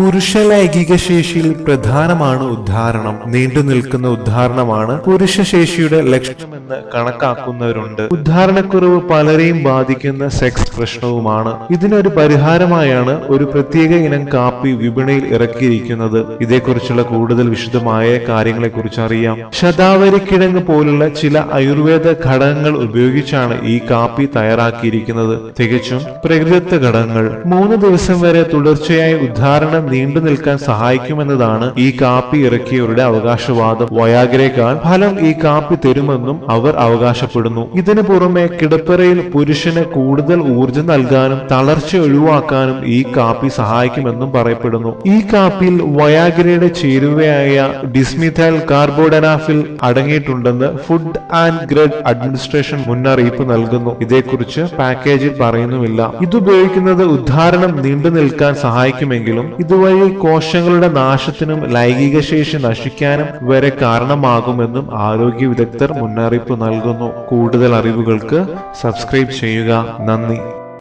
പുരുഷ ലൈംഗിക ശേഷിയിൽ പ്രധാനമാണ് ഉദ്ധാരണം. നീണ്ടു നിൽക്കുന്ന ഉദ്ധാരണമാണ് പുരുഷ ശേഷിയുടെ ലക്ഷണമെന്ന് കണക്കാക്കുന്നവരുണ്ട്. ഉദ്ധാരണക്കുറവ് പലരെയും ബാധിക്കുന്ന സെക്സ് പ്രശ്നവുമാണ്. ഇതിനൊരു പരിഹാരമായാണ് ഒരു പ്രത്യേക ഇനം കാപ്പി വിപണിയിൽ ഇറക്കിയിരിക്കുന്നത്. ഇതേക്കുറിച്ചുള്ള കൂടുതൽ വിശദമായ കാര്യങ്ങളെക്കുറിച്ച് അറിയാം. ശതാവരി കിഴങ്ങ് പോലുള്ള ചില ആയുർവേദ ഘടകങ്ങൾ ഉപയോഗിച്ചാണ് ഈ കാപ്പി തയ്യാറാക്കിയിരിക്കുന്നത്. തികച്ചും പ്രകൃതിത്വ ഘടകങ്ങൾ. മൂന്ന് ദിവസം വരെ തുടർച്ചയായി ഉദ്ധാരണം നീണ്ടു നിൽക്കാൻ സഹായിക്കുമെന്നതാണ് ഈ കാപ്പി ഇറക്കിയവരുടെ അവകാശവാദം. വയാഗ്രേക്കാൾ ഫലം ഈ കാപ്പി തരുമെന്നും അവർ അവകാശപ്പെടുന്നു. ഇതിനു പുറമെ കിടപ്പറയിൽ പുരുഷന് കൂടുതൽ ഊർജം നൽകാനും തളർച്ച ഒഴിവാക്കാനും ഈ കാപ്പി സഹായിക്കുമെന്നും പറയപ്പെടുന്നു. ഈ കാപ്പിയിൽ വയാഗ്രയുടെ ചേരുവയായ ഡിസ്മിഥൈൽ കാർബോഡനാഫിൽ അടങ്ങിയിട്ടുണ്ടെന്ന് ഫുഡ് ആൻഡ് ഗ്രഡ് അഡ്മിനിസ്ട്രേഷൻ മുന്നറിയിപ്പ് നൽകുന്നു. ഇതേക്കുറിച്ച് പാക്കേജിൽ പറയുന്നുമില്ല. ഇതുപയോഗിക്കുന്നത് ഉദ്ധാരണം നീണ്ടു നിൽക്കാൻ സഹായിക്കുമെങ്കിലും ഇതുവഴി കോശങ്ങളുടെ നാശത്തിനും ലൈംഗിക ശേഷി നശിക്കാനും വരെ കാരണമാകുമെന്നും ആരോഗ്യ വിദഗ്ധർ മുന്നറിയിപ്പ് നൽകുന്നു. കൂടുതൽ അറിവുകൾക്ക് സബ്സ്ക്രൈബ് ചെയ്യുക. നന്ദി.